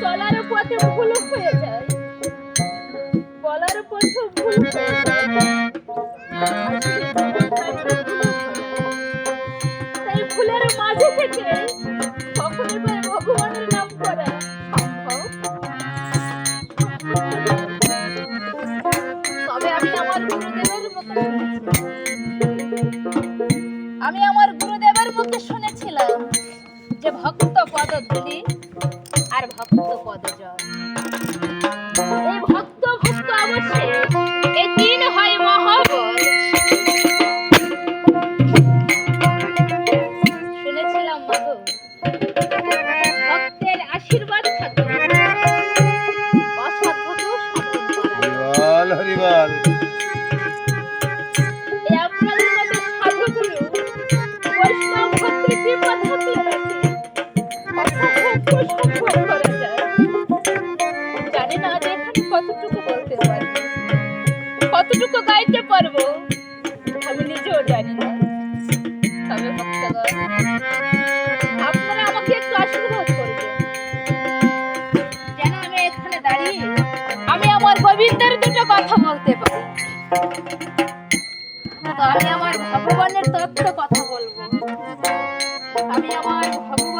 চলার পথে ভুল হয়ে যায়। বলার পথে ভুল যায়। আর সেই ভুলটা একটা ভুল। তাই ভুলের মাঝে থেকে কখনই ভগবানের নাম করা তবে আমি আমার গুরুদেবের আমি যে ভক্ত পদ ধুলি আর ভক্ত পদ এই ভক্ত ভক্ত অবশ্যই শুনেছিলাম ভক্তের আশীর্বাদ কতটুকু বলতে পারব, আমি নিজেও জানি আপনারা আমাকে একটু আমি এখানে দাঁড়িয়ে আমি আমার গোবিন্দের দুটো কথা বলতে পারি। আমি আমার ভগবানের তত্ত্ব কথা বলব। আমি আমার ভগবানের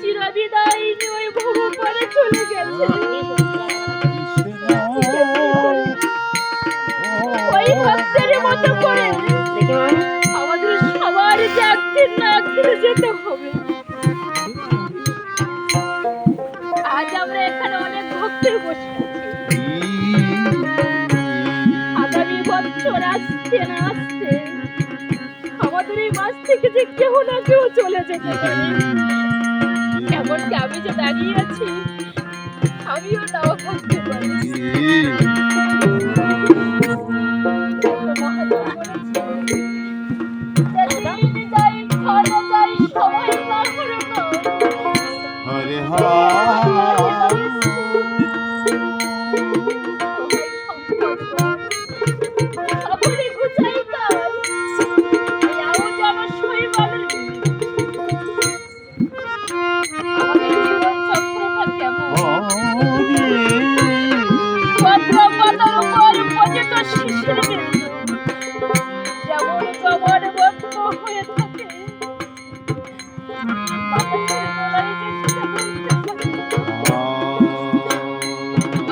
চিরবিদায় ওই ভব পরে চলে গেছে। ওই ভক্তের মতো করে আমাদের সবার যে একদিন না একদিন যেতে হবে। আজ আমরা এখানে অনেক ভক্তের বসে আগামী বছর আসছে না আসছে। আমাদের এই মাছ থেকে যে কেউ না কেউ চলে যেতে পারে। এমনকি আমি যে দাঁড়িয়ে আছি, আমিও নাও থাকতে পারি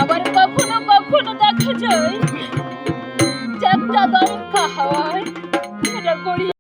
আবার কখনো কখনো দেখা যায় যে একটা দমকা হাওয়ায় সেটা গড়িয়ে